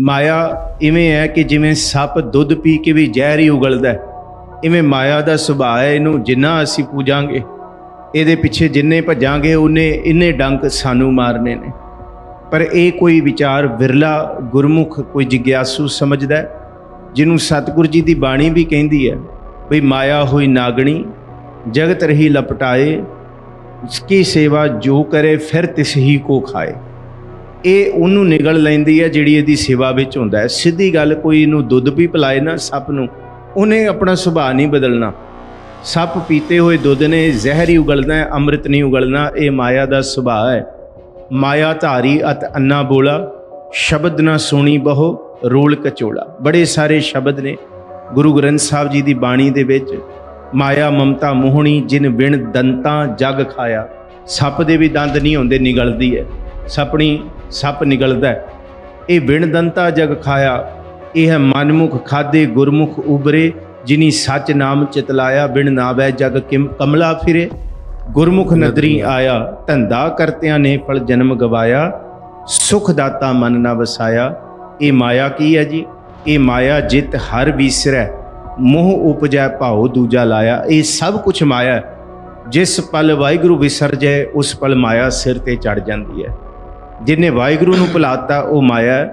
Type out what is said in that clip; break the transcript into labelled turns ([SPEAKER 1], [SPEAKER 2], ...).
[SPEAKER 1] ਮਾਇਆ ਇਵੇਂ ਹੈ ਕਿ ਜਿਵੇਂ ਸੱਪ ਦੁੱਧ ਪੀ ਕੇ ਵੀ ਜ਼ਹਿਰ ਹੀ ਉਗਲਦਾ ਇਵੇਂ ਮਾਇਆ ਦਾ ਸੁਭਾਅ ਹੈ ਇਹਨੂੰ ਜਿੰਨਾ ਅਸੀਂ ਪੂਜਾਂਗੇ, ਇਹਦੇ ਪਿੱਛੇ ਜਿੰਨੇ ਭੱਜਾਂਗੇ, ਉਹਨੇ ਇੰਨੇ ਡੰਕ ਸਾਨੂੰ ਮਾਰਨੇ ਨੇ। ਪਰ ਇਹ ਕੋਈ ਵਿਚਾਰ ਵਿਰਲਾ, ਗੁਰਮੁਖ, ਕੋਈ ਜਿਗਿਆਸੂ ਸਮਝਦਾ ਜਿਹਨੂੰ ਸਤਿਗੁਰ ਜੀ ਦੀ ਬਾਣੀ ਵੀ ਕਹਿੰਦੀ ਹੈ ਵੀ ਮਾਇਆ ਹੋਈ ਨਾਗਣੀ, ਜਗਤ ਰਹੀ ਲਪਟਾਏ ਉਸकी ਸੇਵਾ ਜੋ ਕਰੇ ਫਿਰ ਤਿਸ ਹੀ ਕੋ ਖਾਏ। ਇਹ ਉਹਨੂੰ ਨਿਗਲ ਲੈਂਦੀ ਹੈ ਜਿਹੜੀ ਇਹਦੀ ਸੇਵਾ ਵਿੱਚ ਹੁੰਦਾ ਹੈ। ਸਿੱਧੀ ਗੱਲ ਕੋਈ ਇਹਨੂੰ ਦੁੱਧ ਵੀ ਪਿਲਾਏ ਨਾ, ਸੱਪ ਨੂੰ, ਉਹਨੇ ਆਪਣਾ ਸੁਭਾਅ ਨਹੀਂ ਬਦਲਣਾ। ਸੱਪ ਪੀਤੇ ਹੋਏ ਦੁੱਧ ਨੇ, ਜ਼ਹਿਰ ਹੀ ਉਗਲਣਾ ਹੈ, ਅੰਮ੍ਰਿਤ ਨਹੀਂ ਉਗਲਣਾ, ਇਹ ਮਾਇਆ ਦਾ ਸੁਭਾਅ ਹੈ। ਮਾਇਆ ਧਾਰੀ ਅਤ ਅੰਨਾ ਬੋਲਾ, ਸ਼ਬਦ ਨਾ ਸੁਣੀ ਬਹੁ, ਰੋਲ ਕਚੋਲਾ। ਬੜੇ ਸਾਰੇ ਸ਼ਬਦ ਨੇ ਗੁਰੂ ਗ੍ਰੰਥ ਸਾਹਿਬ ਜੀ ਦੀ ਬਾਣੀ ਦੇ ਵਿੱਚ। ਮਾਇਆ ਮਮਤਾ ਮੋਹਣੀ, ਜਿਨ ਵਿਣ ਦੰਤਾਂ ਜਗ ਖਾਇਆ। ਸੱਪ ਦੇ ਵੀ ਦੰਦ ਨਹੀਂ ਹੁੰਦੇ, ਨਿਗਲਦੀ ਹੈ। ਸਪਣੀ ਸੱਪ ਨਿਗਲਦਾ ਹੈ। ਇਹ ਵਿਣ ਦੰਤਾ ਜਗ ਖਾਇਆ। ਇਹ ਹੈ ਮਨਮੁਖ ਖਾਦੇ ਗੁਰਮੁਖ ਉਬਰੇ ਜਿਨੀ ਸੱਚ ਨਾਮ ਚਿਤਲਾਇਆ ਬਿਨ ਨਾਵੈ ਜਗ ਕਿਮ ਕਮਲਾ ਫਿਰੇ। ਗੁਰਮੁਖ ਨਦਰੀ ਆਇਆ ਧੰਦਾ ਕਰਤਿਆਂ ਨੇ ਫਲ ਜਨਮ ਗਵਾਇਆ। ਸੁਖ ਦਾਤਾ ਮਨ ਨਾ ਵਸਾਇਆ। ਇਹ ਮਾਇਆ ਕੀ ਹੈ ਜੀ? ਇਹ ਮਾਇਆ ਜਿਤ ਹਰ ਵਿਸਰੈ। ਮੋਹ ਉਪਜੈ ਭਾਉ ਦੂਜਾ ਲਾਇਆ। ਇਹ ਸਭ ਕੁਝ ਮਾਇਆ। ਜਿਸ ਪਲ ਵਾਹਿਗੁਰੂ ਵਿਸਰਜੈ ਉਸ ਪਲ ਮਾਇਆ ਸਿਰ ਤੇ ਚੜ ਜਾਂਦੀ ਹੈ। ਜਿਨੇ ਵਾਹਿਗੁਰੂ ਨੂੰ ਭੁਲਾਤਾ ਉਹ ਮਾਇਆ